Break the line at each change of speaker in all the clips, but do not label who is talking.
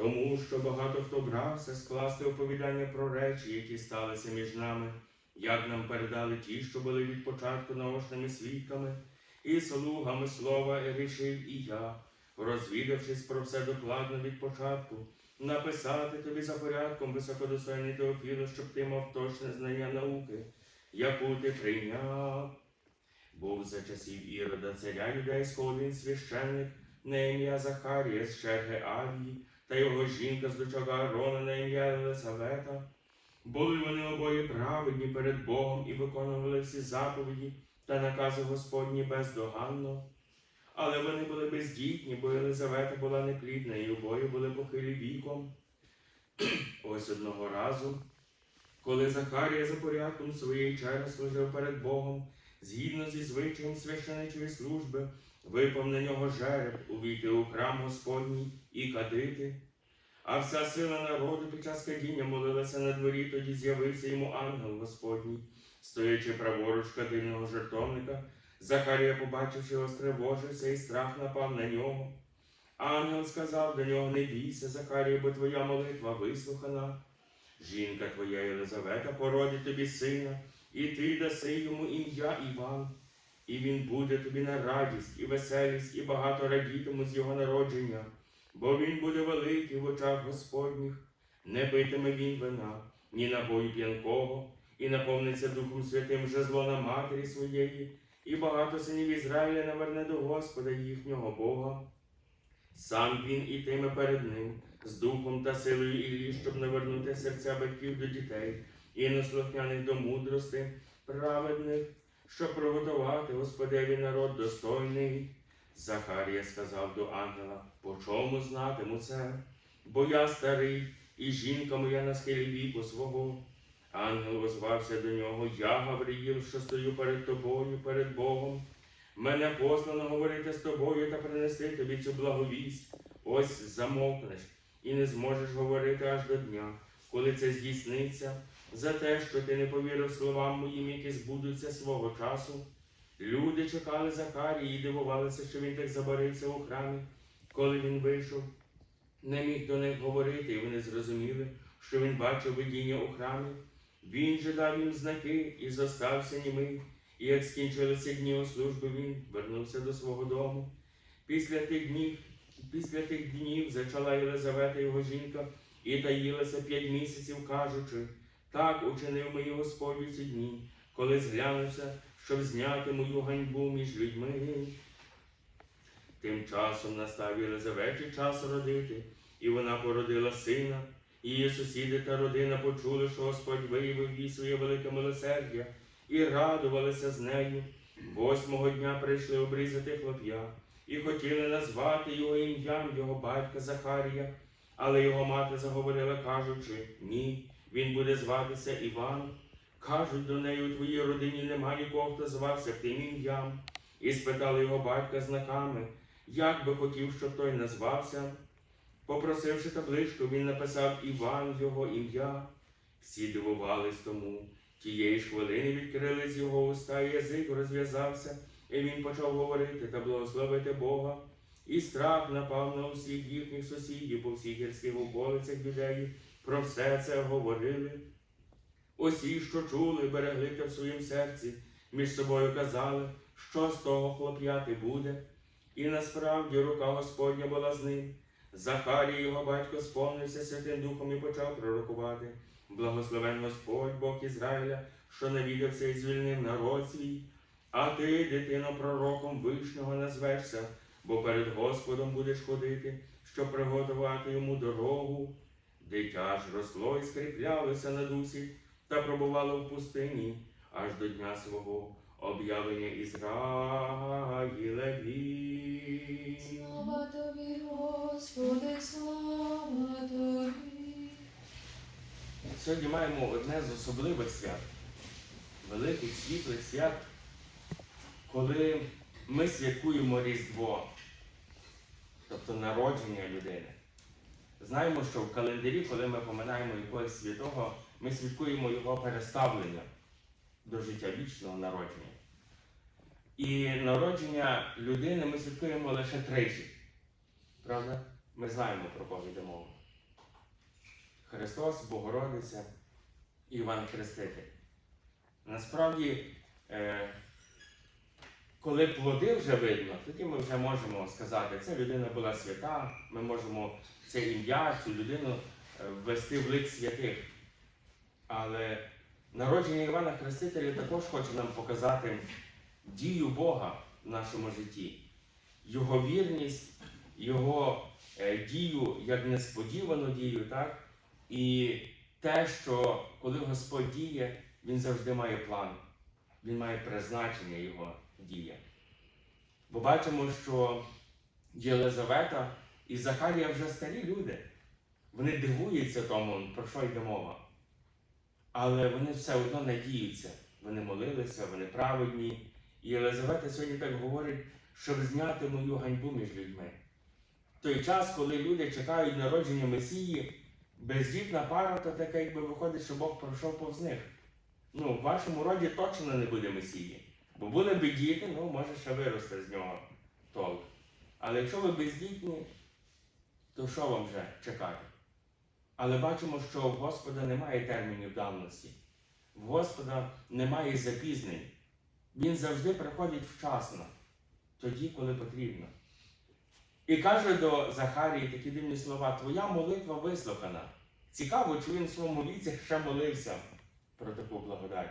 тому що багато хто брався скласти оповідання про речі, які сталися між нами, як нам передали ті, що були від початку наочними свідками, і слугами слова рішив і я, розвідавшись про все докладно від початку, написати тобі за порядком високодостойний Теофіло, щоб ти мав точне знання науки, яку ти прийняв. Був за часів Ірода царя юдейського один священник на ім'я Захарія з черги Авії та його жінка з дочок Аарона на ім'я Елисавета. Були вони обоє праведні перед Богом і виконували всі заповіді та накази Господні бездоганно. Але вони були бездітні, бо Єлизавета була неплідна, і обоє були похилі віком. Ось одного разу, коли Захарія за порядком своєї черги служив перед Богом, згідно зі звичаєм священичої служби, випав на нього жереб увійти у храм Господній і кадити. А вся сила народу під час кадіння молилася на дворі, тоді з'явився йому ангел Господній, стоячи праворуч кадильного жертовника. Захарія, побачивши його, стривожився, і страх напав на нього. Ангел сказав до нього: Не бійся, Захарія, бо твоя молитва вислухана. Жінка твоя Єлизавета породить тобі сина, і ти даси йому ім'я Іван, і він буде тобі на радість і веселість, і багато радітимуть з його народження, бо він буде великий в очах Господніх, не питиме він вина, ні напою п'янкого, і наповниться Духом Святим жезло на матері своєї, і багато синів Ізраїля наверне до Господа їхнього Бога. Сам він ітиме перед ним з духом та силою Іллі, щоб навернути серця батьків до дітей і неслухняних до мудрости, праведних, щоб приготувати Господеві народ достойний. Захарія сказав до ангела, по чому знатиму це? Бо я старий, і жінка моя на схилі віку свого. Ангел озвався до нього, я, Гавриїл, що стою перед тобою, перед Богом. Мене послано говорити з тобою та принести тобі цю благовість. Ось замовкнеш і не зможеш говорити аж до дня, коли це здійсниться, за те, що ти не повірив словам моїм, які збудуться свого часу. Люди чекали Захарії і дивувалися, що він так забарився у храмі, коли він вийшов. Не міг до них говорити, і вони зрозуміли, що він бачив видіння у храмі. Він же дав їм знаки і зостався німий. І як скінчилися дні у служби, він вернувся до свого дому. Після тих днів, після тих днів зачала Єлизавета, його жінка, і таїлася п'ять місяців, кажучи, так учинив мені Господь ці дні, коли зглянувся, щоб зняти мою ганьбу між людьми. Тим часом настав Єлизаветі час родити, і вона породила сина. Її сусіди та родина почули, що Господь виявив їй своє велике милосердя, і радувалися з нею. Восьмого дня прийшли обрізати хлоп'я, і хотіли назвати його ім'ям його батька Захарія, але його мати заговорила, кажучи, ні, він буде зватися Іван. Кажуть до неї, у твоїй родині нема нікого, хто звався тим ім'ям. І спитали його батька знаками, як би хотів, щоб той назвався. Попросивши табличку, він написав Іван його ім'я. Всі дивувались тому. Тієї ж хвилини відкрили з його уста, язик розв'язався, і він почав говорити та благословити Бога. І страх напав на усіх їхніх сусідів по всіх гірських околицях юдеї. Про все це говорили. Усі, що чули, берегли те в своїм серці, між собою казали, що з того хлоп'яти буде. І насправді рука Господня була з ним. Захарій, його батько, сповнився Святим Духом і почав пророкувати. Благословен Господь, Бог Ізраїля, що навідався і звільнив народ свій. А ти, дитино, пророком вишнього назвешся, бо перед Господом будеш ходити, щоб приготувати йому дорогу. Дитя ж росло і скріплялося на дусі та пробувало в пустині аж до дня свого об'явлення Ізраїлеві.
Слава тобі, Господи, слава тобі.
Сьогодні маємо одне з особливих свят, великих світлих свят, коли ми святкуємо Різдво, тобто народження людини. Знаємо, що в календарі, коли ми поминаємо якогось святого, ми святкуємо його переставлення до життя вічного народження. І народження людини ми святкуємо лише тричі. Правда? Ми знаємо про кого йде мова. Христос, Богородиця, Іван Хреститель. Насправді, е, коли плоди вже видно, тоді ми вже можемо сказати, ця людина була свята, ми можемо це ім'я, цю людину е, ввести в лик святих. Але народження Івана Хрестителя також хоче нам показати дію Бога в нашому житті, Його вірність, Його е, дію як несподівану дію, так? І те, що коли Господь діє, Він завжди має план, Він має призначення Його дія. Бо бачимо, що Єлизавета і Захарія вже старі люди. Вони дивуються тому, про що йде мова. Але вони все одно надіються. Вони молилися, вони праведні. І Єлизавета сьогодні так говорить, щоб зняти мою ганьбу між людьми. Той час, коли люди чекають народження Месії, бездітна пара, то таке, якби виходить, що Бог пройшов повз них. Ну, в вашому роді точно не буде Месії. Бо були б діти, ну, може, ще виросте з нього толк. Але якщо ви бездітні, то що вам вже чекати? Але бачимо, що в Господа немає термінів давності. В Господа немає запізнень. Він завжди приходить вчасно, тоді, коли потрібно. І каже до Захарії такі дивні слова: Твоя молитва вислухана. Цікаво, чи він в своєму віці ще молився про таку благодать.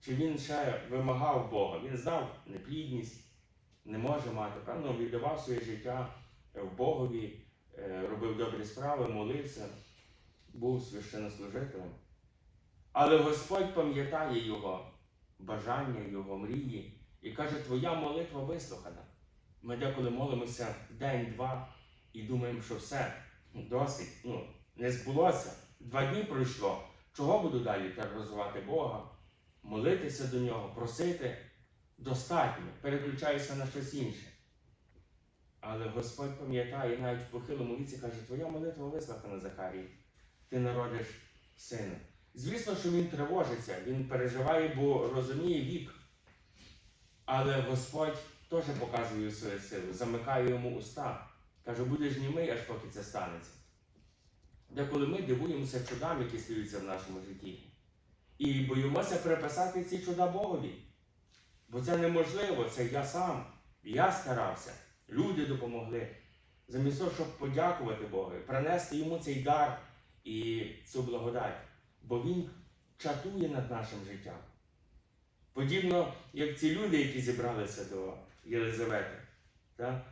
Чи він ще вимагав Бога? Він знав неплідність, не може мати. Певно, віддавав своє життя в Богові, е, робив добрі справи, молився, був священнослужителем. Але Господь пам'ятає його бажання, його мрії і каже, твоя молитва вислухана. Ми деколи молимося день-два і думаємо, що все, досить, ну, не збулося. Два дні пройшло. Чого буду далі тероризувати Бога, молитися до нього, просити? Достатньо, переключаюся на щось інше. Але Господь пам'ятає навіть в похилому віці каже, твоя молитва вислухана, Захарій, ти народиш сина. Звісно, що він тривожиться, він переживає, бо розуміє вік. Але Господь теж показує свою силу, замикає йому уста. Каже, будеш німий, аж поки це станеться. Деколи ми дивуємося чудам, які стаються в нашому житті. І боїмося переписати ці чуда Богові. Бо це неможливо, це я сам. Я старався, люди допомогли. Замість того, щоб подякувати Богу, принести йому цей дар і цю благодать. Бо Він чатує над нашим життям. Подібно, як ці люди, які зібралися до Єлизавети. Так?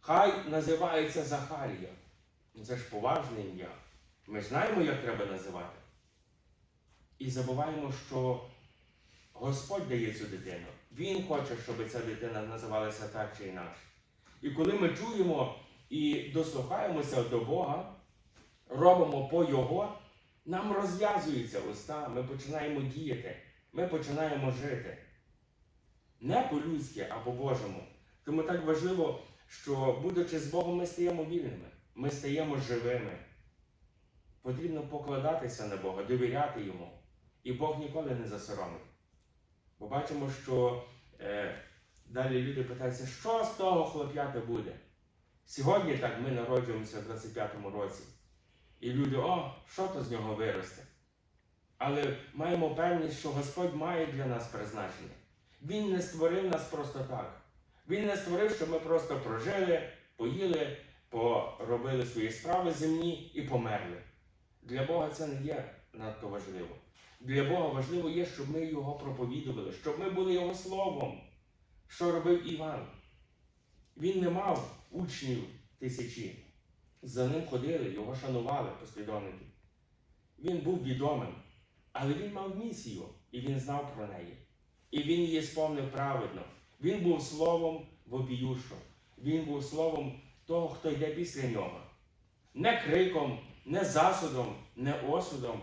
Хай називається Захарія. Ну, Це ж поважне ім'я. Ми знаємо, як треба називати. І забуваємо, що Господь дає цю дитину. Він хоче, щоб ця дитина називалася так чи інакше. І коли ми чуємо і дослухаємося до Бога, робимо по Його, нам розв'язуються уста, ми починаємо діяти, ми починаємо жити. Не по-людськи, а по-божому. Тому так важливо, що, будучи з Богом, ми стаємо вільними, ми стаємо живими. Потрібно покладатися на Бога, довіряти Йому. І Бог ніколи не засоромить. Бо бачимо, що е, далі люди питаються, що з того хлоп'ята буде. Сьогодні так ми народжуємося в 25-му році. І люди, о, що то з нього виросте. Але маємо певність, що Господь має для нас призначення. Він не створив нас просто так. Він не створив, щоб ми просто прожили, поїли, поробили свої справи земні і померли. Для Бога це не є надто важливо. Для Бога важливо є, щоб ми його проповідували, щоб ми були Його словом, що робив Іван. Він не мав учнів тисячі. За ним ходили, його шанували послідовники. Він був відомим, але він мав місію, і він знав про неї. І він її сповнив праведно. Він був словом вопіюшо. Він був словом того, хто йде після нього. Не криком, не засудом, не осудом,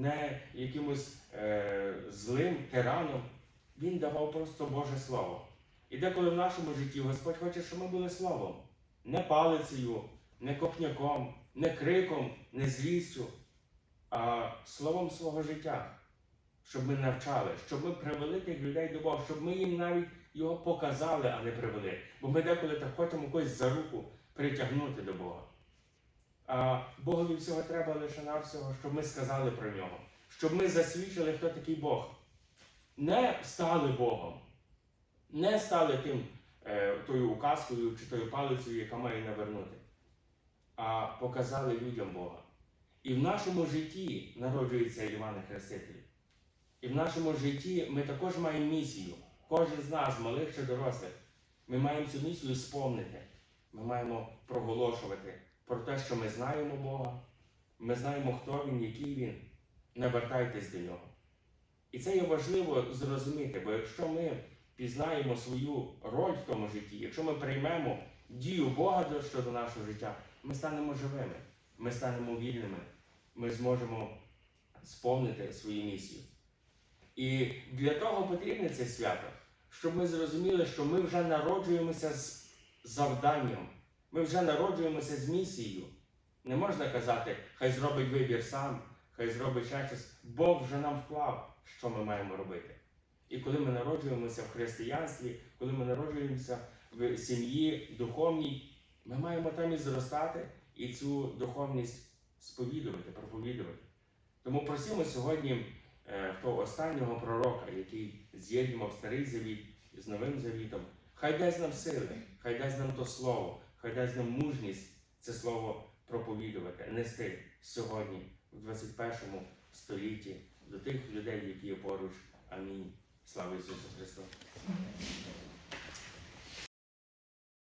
не якимось е, злим тираном. Він давав просто Боже Слово. І деколи в нашому житті Господь хоче, щоб ми були словом, не палицею, не копняком, не криком, не злістю, а словом свого життя, щоб ми навчали, щоб ми привели тих людей до Бога, щоб ми їм навіть його показали, а не привели. Бо ми деколи так хочемо когось за руку притягнути до Бога. Богові всього треба лише навсього, щоб ми сказали про нього, щоб ми засвідчили, хто такий Бог. Не стали Богом, не стали тим е, тою указкою чи тою палицею, яка має навернути, а показали людям Бога. І в нашому житті народжується Іван Хреститель. І в нашому житті ми також маємо місію. Кожен з нас, малих чи дорослих, ми маємо цю місію сповнити. Ми маємо проголошувати про те, що ми знаємо Бога, ми знаємо, хто Він, який Він. Не вертайтесь до нього. І це є важливо зрозуміти, бо якщо ми пізнаємо свою роль в тому житті, якщо ми приймемо дію Бога щодо нашого життя, ми станемо живими, ми станемо вільними, ми зможемо сповнити свою місію. І для того потрібне це свято, щоб ми зрозуміли, що ми вже народжуємося з завданням, ми вже народжуємося з місією. Не можна казати, хай зробить вибір сам, хай зробить ще. Бог вже нам вклав, що ми маємо робити. І коли ми народжуємося в християнстві, коли ми народжуємося в сім'ї духовній, ми маємо там і зростати і цю духовність сповідувати, проповідувати. Тому просимо сьогодні е, того останнього пророка, який з'єднував старий завіт з новим завітом, хай дасть нам сили, хай дасть нам то слово, хай дасть нам мужність це слово проповідувати, нести сьогодні, в 21 столітті, до тих людей, які є поруч. Амінь. Слава Ісусу Христу!